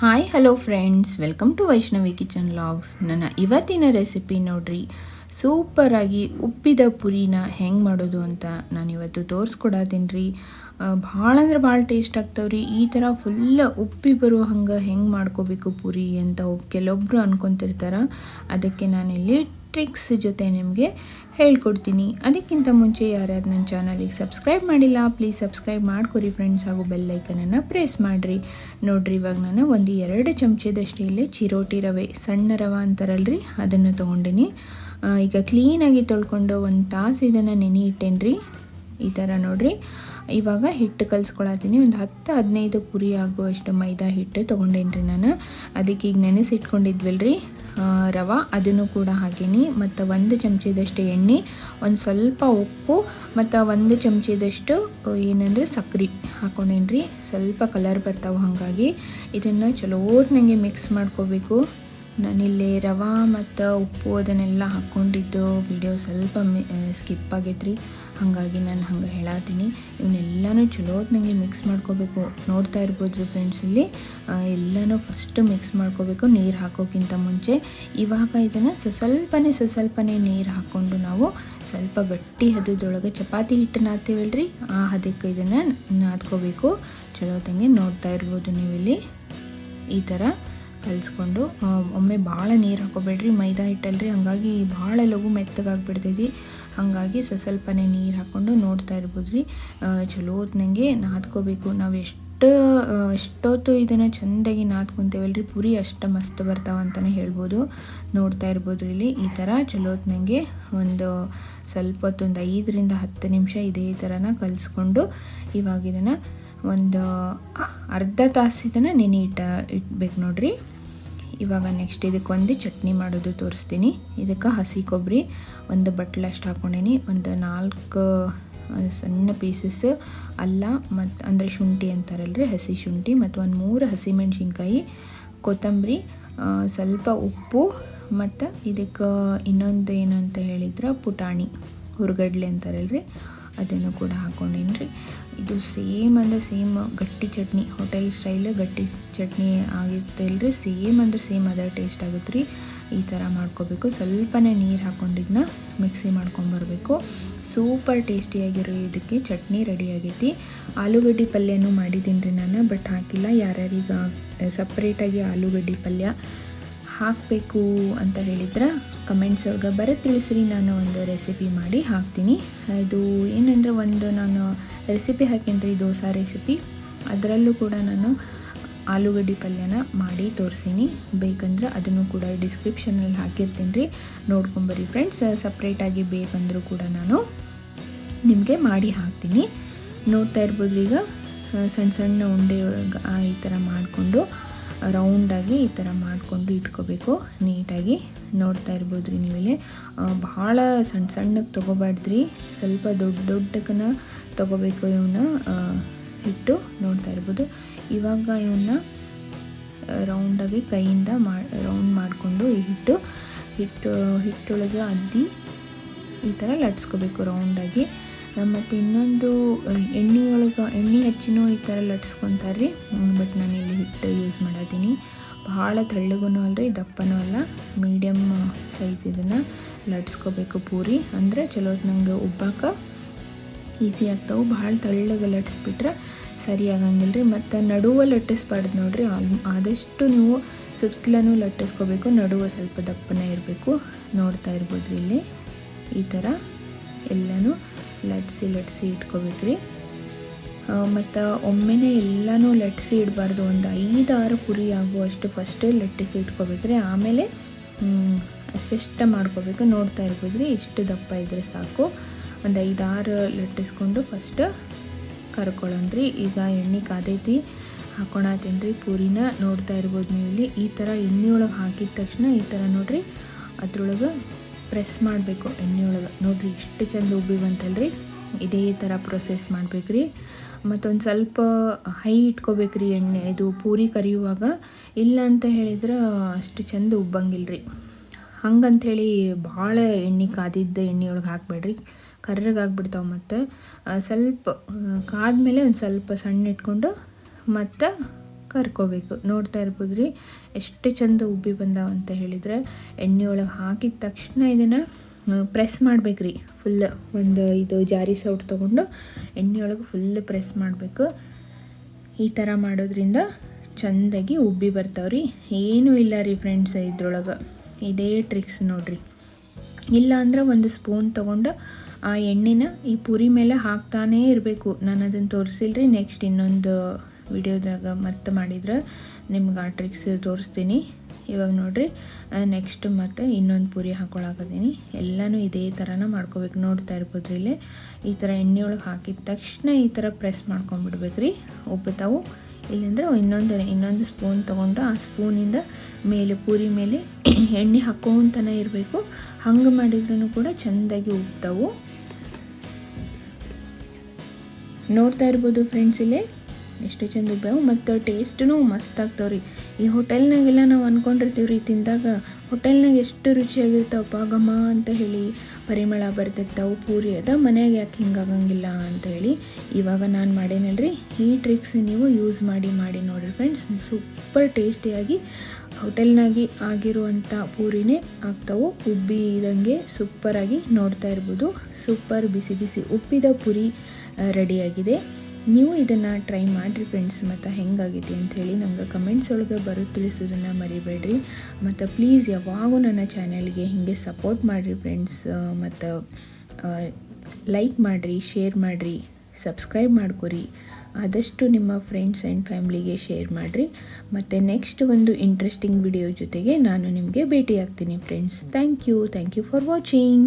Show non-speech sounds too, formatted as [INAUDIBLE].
Hi hello friends welcome to Vaishnavi kitchen logs ನನ್ನ ಇವತ್ತಿನ recipe ನೋಡ್ರಿ. ಸೂಪರಾಗಿ ಉಪ್ಪಿದ ಪುರಿನ ಹೆಂಗೆ ಮಾಡೋದು ಅಂತ ನಾನು ಇವತ್ತು ತೋರಿಸ್ಕೊಡತೀನಿ ರೀ. ಭಾಳ ಅಂದ್ರೆ ಭಾಳ ಟೇಸ್ಟ್ ಆಗ್ತಾವ್ರಿ. ಈ ಥರ ಫುಲ್ ಉಪ್ಪಿ ಬರುವ ಹಂಗೆ ಹೆಂಗೆ ಮಾಡ್ಕೋಬೇಕು ಪುರಿ ಅಂತ ಕೆಲವೊಬ್ಬರು ಅನ್ಕೊತಿರ್ತಾರೆ. ಅದಕ್ಕೆ ನಾನಿಲ್ಲಿ ಟ್ರಿಕ್ಸ್ ಜೊತೆ ನಿಮಗೆ ಹೇಳ್ಕೊಡ್ತೀನಿ. ಅದಕ್ಕಿಂತ ಮುಂಚೆ ಯಾರ್ಯಾರು ನನ್ನ ಚಾನಲಿಗೆ ಸಬ್ಸ್ಕ್ರೈಬ್ ಮಾಡಿಲ್ಲ ಪ್ಲೀಸ್ ಸಬ್ಸ್ಕ್ರೈಬ್ ಮಾಡ್ಕೊರಿ ಫ್ರೆಂಡ್ಸ್ ಹಾಗೂ ಬೆಲ್ಲೈಕನನ್ನು ಪ್ರೆಸ್ ಮಾಡಿರಿ. ನೋಡಿರಿ, ಇವಾಗ ನಾನು ಒಂದು ಎರಡು ಚಮಚದಷ್ಟು ಇಲ್ಲಿ ಚಿರೋಟಿ ರವೆ, ಸಣ್ಣ ರವೆ ಅಂತಾರಲ್ರಿ, ಅದನ್ನು ತೊಗೊಂಡಿನಿ. ಈಗ ಕ್ಲೀನಾಗಿ ತೊಳ್ಕೊಂಡು ಒಂದು ತಾಸು ಇದನ್ನು ನೆನೆ ಇಟ್ಟೇನ್ರಿ. ಈ ಥರ ನೋಡಿರಿ. ಇವಾಗ ಹಿಟ್ಟು ಕಲಿಸ್ಕೊಳತ್ತೀನಿ. ಒಂದು ಹತ್ತು ಹದಿನೈದು ಪುರಿ ಆಗುವಷ್ಟು ಮೈದಾ ಹಿಟ್ಟು ತೊಗೊಂಡೇನ್ರಿ ನಾನು. ಅದಕ್ಕೆ ಈಗ ನೆನೆಸಿಟ್ಕೊಂಡಿದ್ವಲ್ರಿ. ರವೆ, ಅದನ್ನು ಕೂಡ ಹಾಕೀನಿ. ಮತ್ತು ಒಂದು ಚಮಚದಷ್ಟು ಎಣ್ಣೆ, ಒಂದು ಸ್ವಲ್ಪ ಉಪ್ಪು, ಮತ್ತು ಒಂದು ಚಮಚದಷ್ಟು ಏನಂದರೆ ಸಕ್ರೆ ಹಾಕೊಂಡೇನ್ರಿ. ಸ್ವಲ್ಪ ಕಲರ್ ಬರ್ತಾವೆ ಹಾಗಾಗಿ. ಇದನ್ನು ಚಲೋ ನನಗೆ ಮಿಕ್ಸ್ ಮಾಡ್ಕೋಬೇಕು. ನಾನಿಲ್ಲಿ ರವೆ ಮತ್ತು ಉಪ್ಪು ಅದನ್ನೆಲ್ಲ ಹಾಕ್ಕೊಂಡಿದ್ದು ವಿಡಿಯೋ ಸ್ವಲ್ಪ ಸ್ಕಿಪ್ ಆಗೈತ್ರಿ. ಹಾಗಾಗಿ ನಾನು ಹಂಗೆ ಹೇಳತ್ತೀನಿ ಇವನ್ನೆಲ್ಲನೂ ಚಲೋ ನನಗೆ ಮಿಕ್ಸ್ ಮಾಡ್ಕೋಬೇಕು. ನೋಡ್ತಾ ಇರ್ಬೋದು ರೀ ಫ್ರೆಂಡ್ಸ್ ಇಲ್ಲಿ ಎಲ್ಲನೂ ಫಸ್ಟ್ ಮಿಕ್ಸ್ ಮಾಡ್ಕೋಬೇಕು, ನೀರು ಹಾಕೋಕ್ಕಿಂತ ಮುಂಚೆ. ಇವಾಗ ಇದನ್ನು ಸ್ವಲ್ಪನೇ ಸ್ವಲ್ಪನೇ ನೀರು ಹಾಕ್ಕೊಂಡು ನಾವು ಸ್ವಲ್ಪ ಗಟ್ಟಿ ಹದದೊಳಗೆ ಚಪಾತಿ ಹಿಟ್ಟು ನಾದ್ತೀವಲ್ರಿ ಆ ಹದಕ್ಕೆ ಇದನ್ನು ನಾದ್ಕೋಬೇಕು. ಚಲೋ ತಂಗೆ ನೋಡ್ತಾ ಇರ್ಬೋದು ನೀವಿಲ್ಲಿ. ಈ ಥರ ಕಲಿಸ್ಕೊಂಡು ಒಮ್ಮೆ ಭಾಳ ನೀರು ಹಾಕೋಬೇಡ್ರಿ, ಮೈದಾ ಹಿಟ್ಟಲ್ರಿ. ಹಾಗಾಗಿ ಭಾಳ ಲಘು ಮೆತ್ತಗಾಗ್ಬಿಡ್ತೈತಿ. ಹಾಗಾಗಿ ಸ ನೀರು ಹಾಕ್ಕೊಂಡು ನೋಡ್ತಾ ಇರ್ಬೋದು ರೀ ಚಲೋ ಹೊತ್ನಂಗೆ ನಾದ್ಕೋಬೇಕು. ನಾವು ಎಷ್ಟು ಎಷ್ಟೊತ್ತು ಇದನ್ನು ಚೆಂದಾಗಿ ನಾದ್ಕೊತೇವಲ್ರಿ, ಪುರಿ ಅಷ್ಟು ಮಸ್ತ್ ಬರ್ತಾವ ಅಂತಲೇ ಹೇಳ್ಬೋದು. ನೋಡ್ತಾ ಇರ್ಬೋದು ಇಲ್ಲಿ. ಈ ಥರ ಚಲೋ ನನಗೆ ಒಂದು ಸ್ವಲ್ಪ ಹೊತ್ತು ಒಂದು ಐದರಿಂದ ಹತ್ತು ನಿಮಿಷ ಇದೇ ಥರನ ಕಲಿಸ್ಕೊಂಡು ಇವಾಗ ಇದನ್ನು ಒಂದು ಅರ್ಧ ತಾಸಿದನ್ನು ನೆನೆ ಇಟ್ಟ ಇಟ್ಬೇಕು ನೋಡ್ರಿ. ಇವಾಗ ನೆಕ್ಸ್ಟ್ ಇದಕ್ಕೆ ಒಂದು ಚಟ್ನಿ ಮಾಡೋದು ತೋರಿಸ್ತೀನಿ. ಇದಕ್ಕೆ ಹಸಿ ಕೊಬ್ಬರಿ, ಒಂದು ಬಟ್ಲಷ್ಟು ಹಾಕ್ಕೊಂಡೇನಿ ಒಂದು ನಾಲ್ಕು ಸಣ್ಣ ಪೀಸಸ್ ಅಲ್ಲ ಮತ್ತು ಅಂದರೆ ಶುಂಠಿ ಅಂತಾರಲ್ರಿ, ಹಸಿ ಶುಂಠಿ ಮತ್ತು ಒಂದು ಮೂರು ಹಸಿಮೆಣ್ಸಿನ್ಕಾಯಿ ಕೊತ್ತಂಬರಿ ಸ್ವಲ್ಪ ಉಪ್ಪು ಮತ್ತು ಇದಕ್ಕೆ ಇನ್ನೊಂದು ಏನಂತ ಹೇಳಿದ್ರೆ ಪುಟಾಣಿ, ಹುರ್ಗಡ್ಲೆ ಅಂತಾರಲ್ರಿ. ಅದನ್ನು ಕೂಡ ಹಾಕ್ಕೊಂಡೇನಿ ರೀ ಇದು ಸೇಮ್ ಅಂದರೆ ಸೇಮ್ ಗಟ್ಟಿ ಚಟ್ನಿ ಹೋಟೆಲ್ ಸ್ಟೈಲ್ ಗಟ್ಟಿ ಚಟ್ನಿ ಆಗಿತ್ತಲ್ರಿ ಸೇಮ್ ಅಂದ್ರೆ ಸೇಮ್ ಅದರ ಟೇಸ್ಟ್ ಆಗುತ್ತೆ ರೀ ಈ ಥರ ಮಾಡ್ಕೋಬೇಕು. ಸ್ವಲ್ಪನೇ ನೀರು ಹಾಕ್ಕೊಂಡಿದ್ದನ್ನ ಮಿಕ್ಸಿ ಮಾಡ್ಕೊಂಬರ್ಬೇಕು ಸೂಪರ್ ಟೇಸ್ಟಿಯಾಗಿರೋ ಇದಕ್ಕೆ ಚಟ್ನಿ ರೆಡಿ ಆಗೈತಿ. ಆಲೂಗಡ್ಡೆ ಪಲ್ಯನೂ ಮಾಡಿದ್ದೀನಿ ರೀ ನಾನು ಬಟ್ ಹಾಕಿಲ್ಲ. ಯಾರ್ಯಾರೀಗ ಸಪ್ರೇಟಾಗಿ ಆಲೂಗಡ್ಡೆ ಪಲ್ಯ ಹಾಕಬೇಕು ಅಂತ ಹೇಳಿದ್ರೆ ಕಮೆಂಟ್ಸ್ ಒಳಗೆ ಬರೋ ತಿಳಿಸ್ರಿ ನಾನು ಒಂದು ರೆಸಿಪಿ ಮಾಡಿ ಹಾಕ್ತೀನಿ. ಇದು ಏನಂದರೆ ಒಂದು ನಾನು ರೆಸಿಪಿ ಹಾಕೀನಿ ರೀ ದೋಸೆ ರೆಸಿಪಿ ಅದರಲ್ಲೂ ಕೂಡ ನಾನು ಆಲೂಗಡ್ಡೆ ಪಲ್ಯನ ಮಾಡಿ ತೋರಿಸೀನಿ. ಬೇಕಂದ್ರೆ ಅದನ್ನು ಕೂಡ ಡಿಸ್ಕ್ರಿಪ್ಷನಲ್ಲಿ ಹಾಕಿರ್ತೀನಿ ರೀ ನೋಡ್ಕೊಂಬರಿ ಫ್ರೆಂಡ್ಸ್ ಸಪ್ರೇಟಾಗಿ ಬೇಕಂದರೂ ಕೂಡ ನಾನು ನಿಮಗೆ ಮಾಡಿ ಹಾಕ್ತೀನಿ. ನೋಡ್ತಾ ಇರ್ಬೋದು ಈಗ ಸಣ್ಣ ಸಣ್ಣ ಉಂಡೆ ಈ ಥರ ಮಾಡಿಕೊಂಡು ರೌಂಡಾಗಿ ಈ ಥರ ಮಾಡಿಕೊಂಡು ಇಟ್ಕೋಬೇಕು. ನೀಟಾಗಿ ನೋಡ್ತಾ ಇರ್ಬೋದು ರೀ ನೀವಿಲ್ಲಿ ಭಾಳ ಸಣ್ಣ ಸಣ್ಣಕ್ಕೆ ತೊಗೋಬಾರ್ದ್ರಿ. ಸ್ವಲ್ಪ ದೊಡ್ಡ ದೊಡ್ಡಕ್ಕನ ತೊಗೋಬೇಕು ಇವನ್ನ ಹಿಟ್ಟು ನೋಡ್ತಾ ಇರ್ಬೋದು. ಇವಾಗ ಇವನ್ನ ರೌಂಡಾಗಿ ಕೈಯಿಂದ ಮಾ ರೌಂಡ್ ಮಾಡಿಕೊಂಡು ಈ ಹಿಟ್ಟು ಹಿಟ್ಟು, ಹಿಟ್ಟೊಳಗೆ ಅದ್ದಿ ಈ ಥರ ಲಟ್ಸ್ಕೋಬೇಕು ರೌಂಡಾಗಿ ಮತ್ತು ಇನ್ನೊಂದು ಎಣ್ಣೆ ಒಳಗೆ, ಎಣ್ಣೆ ಹಚ್ಚಿನೂ ಈ ಥರ ಲಟ್ಸ್ಕೊತಾರೆ ರೀ ಬಟ್ ನಾನು ಇಲ್ಲಿ ಹಿಟ್ಟು ಯೂಸ್ ಮಾಡತ್ತೀನಿ ಭಾಳ ತೆಳ್ಳಗೂ ರೀ ದಪ್ಪನೂ ಅಲ್ಲ. ಮೀಡಿಯಮ್ ಸೈಜ್ ಇದನ್ನು ಲಟ್ಸ್ಕೋಬೇಕು ಪೂರಿ. ಅಂದರೆ ಚಲೋ ನಂಗೆ ಉಬ್ಬಾಕ. ಈಸಿ ಆಗ್ತಾವೆ. ಭಾಳ ತೆಳ್ಳಗೆ ಲಟ್ಸ್ಬಿಟ್ರೆ ಸರಿ ಆಗಂಗಿಲ್ಲ ರೀ ಮತ್ತು ನಡುವೆ ಲಟ್ಟಿಸ್ಬಾರ್ದು ನೋಡಿರಿ. ಆಲ್, ಆದಷ್ಟು ನೀವು ಸುತ್ತಲೂ ಲಟ್ಟಿಸ್ಕೋಬೇಕು. ನಡುವೆ ಸ್ವಲ್ಪ ದಪ್ಪನೇ ಇರಬೇಕು. ನೋಡ್ತಾ ಇರ್ಬೋದು ಇಲ್ಲಿ. ಈ ಥರ ಎಲ್ಲನೂ ಲಟ್ಸಿ ಲಟ್ಸಿ ಇಟ್ಕೋಬೇಕ್ರಿ. ಮತ್ತು ಒಮ್ಮೆನೇ ಎಲ್ಲನೂ ಲಟ್ಸಿ ಇಡಬಾರ್ದು. ಒಂದು ಐದು ಆರು ಪುರಿ ಆಗುವಷ್ಟು ಫಸ್ಟ್ ಲಟ್ಟಿಸಿ ಇಟ್ಕೋಬೇಕ್ರಿ. ಆಮೇಲೆ ಅಷ್ಟೆಷ್ಟು ಮಾಡ್ಕೋಬೇಕು. ನೋಡ್ತಾ ಇರ್ಬೋದು ರೀ ಇಷ್ಟು ದಪ್ಪ ಇದ್ದರೆ ಸಾಕು. ಒಂದು ಐದು ಆರು ಲಟ್ಟಿಸ್ಕೊಂಡು ಫಸ್ಟ್ ಕರ್ಕೊಳ್ಳೋಣ್ರಿ. ಈಗ ಎಣ್ಣೆ ಕಾದೈತಿ ಹಾಕೊಳತ್ತೀನಿ ರೀ ಪೂರಿನ ನೋಡ್ತಾ ಇರ್ಬೋದು ನೀವು ಇಲ್ಲಿ ಈ ಥರ ಎಣ್ಣೆ ಒಳಗೆ ಹಾಕಿದ ತಕ್ಷಣ ಈ ಥರ ನೋಡಿರಿ. ಅದ್ರೊಳಗೆ ಪ್ರೆಸ್ ಮಾಡಬೇಕು ಎಣ್ಣೆ ಒಳಗೆ. ನೋಡಿರಿ ಇಷ್ಟು ಚಂದ ಉಬ್ಬಿ ಬಂತಲ್ರಿ ಇದೇ ಥರ ಪ್ರೊಸೆಸ್ ಮಾಡಬೇಕ್ರಿ. ಮತ್ತೊಂದು ಸ್ವಲ್ಪ ಹೈ ಇಟ್ಕೋಬೇಕ್ರಿ ಎಣ್ಣೆ. ಇದು ಪೂರಿ ಕರಿಯುವಾಗ. ಇಲ್ಲ ಅಂತ ಹೇಳಿದ್ರೆ ಅಷ್ಟು ಚಂದ ಉಬ್ಬಂಗಿಲ್ರಿ. ಹಂಗಂಥೇಳಿ ಭಾಳ ಎಣ್ಣೆ ಕಾದಿದ್ದ ಎಣ್ಣೆ ಒಳಗೆ ಹಾಕಬೇಡ್ರಿ. ಕರ್ರಗಾಗ್ಬಿಡ್ತಾವೆ ಮತ್ತು. ಸ್ವಲ್ಪ ಕಾದ ಮೇಲೆ ಒಂದು ಸ್ವಲ್ಪ ಸಣ್ಣ ಇಟ್ಕೊಂಡು ಮತ್ತು ಕರ್ಕೋಬೇಕು. ನೋಡ್ತಾ ಇರ್ಬೋದು ರೀ ಎಷ್ಟು ಚಂದ ಉಬ್ಬಿ ಬಂದಾವ ಅಂತ ಹೇಳಿದರೆ ಎಣ್ಣೆ ಒಳಗೆ ಹಾಕಿದ ತಕ್ಷಣ ಇದನ್ನು ಪ್ರೆಸ್ ಮಾಡ್ಬೇಕು ರೀ ಫುಲ್ ಒಂದು ಇದು ಜಾರಿ ಸೌಟ್ ತೊಗೊಂಡು ಎಣ್ಣೆ ಒಳಗೆ ಫುಲ್ ಪ್ರೆಸ್ ಮಾಡಬೇಕು. ಈ ಥರ ಮಾಡೋದ್ರಿಂದ ಚೆಂದಾಗಿ ಉಬ್ಬಿ ಬರ್ತಾವ್ರಿ. ಏನೂ ಇಲ್ಲ ರೀ ಫ್ರೆಂಡ್ಸ್ ಇದ್ರೊಳಗೆ. ಇದೇ ಟ್ರಿಕ್ಸ್ ನೋಡಿರಿ. ಇಲ್ಲ ಅಂದ್ರೆ ಒಂದು ಸ್ಪೂನ್ ತೊಗೊಂಡು ಆ ಎಣ್ಣೆನ ಈ ಪುರಿ ಮೇಲೆ ಹಾಕ್ತಾನೇ ಇರಬೇಕು. ನಾನು ಅದನ್ನು ತೋರಿಸಿಲ್ರಿ ನೆಕ್ಸ್ಟ್ ಇನ್ನೊಂದು ವಿಡಿಯೋದಾಗ ಮತ್ತೆ ಮಾಡಿದ್ರೆ ನಿಮ್ಗೆ ಆ ಟ್ರಿಕ್ಸ್ ತೋರಿಸ್ತೀನಿ. ಇವಾಗ ನೋಡಿರಿ ನೆಕ್ಸ್ಟ್ ಮತ್ತೆ ಇನ್ನೊಂದು ಪೂರಿ ಹಾಕ್ಕೊಳಕತ್ತೀನಿ ಎಲ್ಲನೂ ಇದೇ ಥರನ ಮಾಡ್ಕೋಬೇಕು. [CLEARS THROAT] ನೋಡ್ತಾ ಇರ್ಬೋದು ಇಲ್ಲಿ. ಈ ಥರ ಎಣ್ಣೆ ಒಳಗೆ ಹಾಕಿದ ತಕ್ಷಣ ಈ ಥರ ಪ್ರೆಸ್ ಮಾಡ್ಕೊಂಡ್ಬಿಡ್ಬೇಕ್ರಿ ರೀ ಉಬ್ಬುತ್ತಾವು ಇಲ್ಲಿಂದ್ರೆ ಇನ್ನೊಂದು ಇನ್ನೊಂದು ಸ್ಪೂನ್ ತೊಗೊಂಡು ಆ ಸ್ಪೂನಿಂದ ಮೇಲೆ, ಪೂರಿ ಮೇಲೆ ಎಣ್ಣೆ ಹಾಕೋವಂತನೇ ಇರಬೇಕು. ಹಂಗೆ ಮಾಡಿದ್ರೂ ಕೂಡ ಚೆಂದಾಗಿ ಉಬ್ತಾವು ನೋಡ್ತಾ ಇರ್ಬೋದು ಫ್ರೆಂಡ್ಸ್ ಇಲ್ಲೇ. ಎಷ್ಟು ಚಂದ ಉಬ್ಬ್ಯಾವು ಮತ್ತು ಟೇಸ್ಟೂ ಮಸ್ತ್ ಆಗ್ತಾವ್ರಿ. ಈ ಹೋಟೆಲ್ನಾಗೆಲ್ಲ ನಾವು ಅಂದ್ಕೊಂಡಿರ್ತೀವಿ ರೀ ತಿಂದಾಗ. ಹೋಟೆಲ್ನಾಗ ಎಷ್ಟು ರುಚಿಯಾಗಿರ್ತಾವಪ್ಪ, ಘಮ ಅಂತ ಹೇಳಿ ಪರಿಮಳ ಬರ್ತಿರ್ತಾವೆ ಪೂರಿ ಅದ, ಮನೆಯಾಗ ಯಾಕೆ ಹಿಂಗಾಗಂಗಿಲ್ಲ ಅಂತ ಹೇಳಿ ಇವಾಗ ನಾನು ಮಾಡೇನಲ್ರಿ, ಈ ಟ್ರಿಕ್ಸ್ ನೀವು ಯೂಸ್ ಮಾಡಿ ಮಾಡಿ ನೋಡಿರಿ ಫ್ರೆಂಡ್ಸ್ ಸೂಪರ್ ಟೇಸ್ಟಿಯಾಗಿ ಹೋಟೆಲ್ನಾಗಿ ಆಗಿರುವಂಥ ಪೂರಿನೇ ಆಗ್ತಾವೆ. ಉಬ್ಬಿದಂಗೆ ಸೂಪರಾಗಿ ನೋಡ್ತಾ ಇರ್ಬೋದು. ಸೂಪರ್ ಬಿಸಿ ಬಿಸಿ ಉಪ್ಪಿದ ಪುರಿ ರೆಡಿಯಾಗಿದೆ ನೀವು ಇದನ್ನು ಟ್ರೈ ಮಾಡಿರಿ ಫ್ರೆಂಡ್ಸ್ ಮತ್ತು ಹೆಂಗಾಗೈತಿ ಅಂಥೇಳಿ ನಮ್ಗೆ ಕಮೆಂಟ್ಸ್ ಒಳಗೆ ಬರೋ ತಿಳಿಸೋದನ್ನು ಮರಿಬೇಡ್ರಿ. ಮತ್ತು ಪ್ಲೀಸ್ ಯಾವಾಗೂ ನನ್ನ ಚಾನೆಲ್ಗೆ ಹೀಗೆ ಸಪೋರ್ಟ್ ಮಾಡಿರಿ ಫ್ರೆಂಡ್ಸ್ ಮತ್ತು ಲೈಕ್ ಮಾಡಿರಿ ಶೇರ್ ಮಾಡಿರಿ ಸಬ್ಸ್ಕ್ರೈಬ್ ಮಾಡ್ಕೊರಿ. ಆದಷ್ಟು ನಿಮ್ಮ ಫ್ರೆಂಡ್ಸ್ ಆ್ಯಂಡ್ ಫ್ಯಾಮ್ಲಿಗೆ ಶೇರ್ ಮಾಡಿರಿ. ಮತ್ತು ನೆಕ್ಸ್ಟ್ ಒಂದು ಇಂಟ್ರೆಸ್ಟಿಂಗ್ ವಿಡಿಯೋ ಜೊತೆಗೆ ನಾನು ನಿಮಗೆ ಭೇಟಿಯಾಗ್ತೀನಿ friends thank you thank you for watching